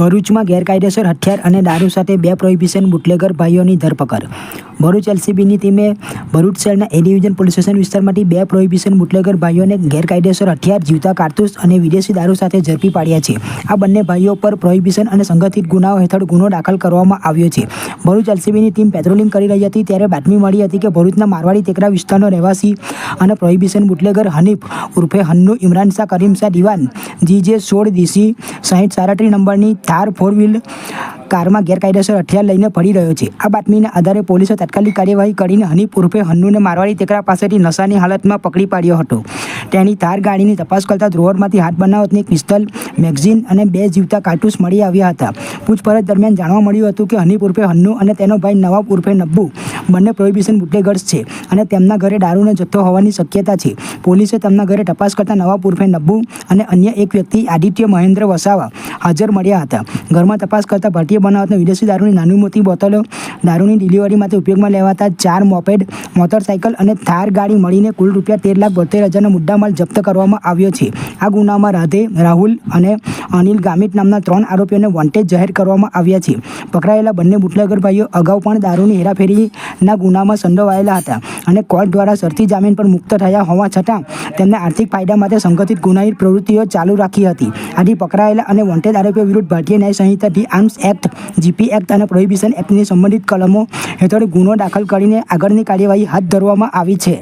ભરૂચમાં ગેરકાયદેસર હથિયાર અને દારૂ સાથે બે પ્રોહિબિશન બુટલેગર ભાઈઓની ધરપકડ. ભરૂચ એલસીબીની ટીમે ભરૂચ શહેરના એ ડિવિઝન પોલીસ સ્ટેશન વિસ્તારમાંથી બે પ્રોહિબિશન બુટલેગર ભાઈઓને ગેરકાયદેસર હથિયાર, જીવતા કારતૂસ અને વિદેશી દારૂ સાથે ઝડપી પાડ્યા છે. આ બંને ભાઈઓ પર પ્રોહિબિશન અને સંગઠિત ગુનાઓ હેઠળ ગુનો દાખલ કરવામાં આવ્યો છે. ભરૂચ એલસીબીની ટીમ પેટ્રોલિંગ કરી રહી હતી ત્યારે બાતમી મળી હતી કે ભરૂચના મારવાડી ટેકરા વિસ્તારનો રહેવાસી અને પ્રોહિબિશન બુટલેગર હનીફ ઉર્ફે હન્નુ ઇમરાન શાહ, કરીમ શાહ, દિવાન, જીજે સોળ, ડીસી સાહીઠ સાડત્રીસ નંબરની થાર, ફોર વ્હીલ કારમાં ગેરકાયદેસર હથિયાર લઈને ફરી રહ્યો છે. આ બાતમીના આધારે પોલીસે તાત્કાલિક કાર્યવાહી કરીને હનીફ ઉર્ફે હન્નુને મારવાડી ટેકરા પાસેથી નશાની હાલતમાં પકડી પાડ્યો હતો. તેની થાર ગાડીની તપાસ કરતા ધ્રોવરમાંથી હાથ બનાવટની એક પિસ્તલ, મેગઝીન અને બે જીવતા કાર્ટૂસ મળી આવ્યા હતા. પૂછપરછ દરમિયાન જાણવા મળ્યું હતું કે હનીફ ઉર્ફે હન્નુ અને તેનો ભાઈ નવાબ ઉર્ફે નબ્બુ બંને પ્રોહિબિશન બુટલેગર્સ છે અને તેમના ઘરે દારૂનો જથ્થો હોવાની શક્યતા છે. પોલીસે તેમના ઘરે તપાસ કરતા નવાબ ઉર્ફે નબ્બુ અને અન્ય એક વ્યક્તિ આદિત્ય મહેન્દ્ર વસાવા હાજર મળ્યા હતા. ઘરમાં તપાસ કરતા ભારતીય બનાવટના વિદેશી દારૂની નાની મોટી બોટલો દારૂની ડિલિવરી માટે ઉપયોગમાં લેવાતા ચાર મોપેડ, મોટરસાયકલ અને થાર ગાડી મળીને કુલ રૂપિયા તેર લાખ બોતેર હજારનો મુદ્દામાલ જપ્ત કરવામાં આવ્યો છે. આ ગુનામાં રાધે, રાહુલ અને અનિલ ગામિત નામના ત્રણ આરોપીઓને વોન્ટેજ જાહેર કરવામાં આવ્યા છે. પકડાયેલા બંને બુટલેગર ભાઈઓ અગાઉ પણ દારૂની હેરાફેરીના ગુનામાં સંડોવાયેલા હતા અને કોર્ટ દ્વારા શરતી જામીન પર મુક્ત થયા હોવા છતાં તેમને આર્થિક ફાયદા માટે સંગઠિત ગુનાહિત પ્રવૃત્તિઓ ચાલુ રાખી હતી. આથી પકડાયેલા અને વોન્ટેડ આરોપીઓ વિરુદ્ધ ભારતીય ન્યાય સંહિતા the arms act, GP act અને પ્રોહિબિશન એક્ટની સંબંધિત કલમો હેઠળ ગુનો દાખલ કરીને આગળની કાર્યવાહી હાથ ધરવામાં આવી છે.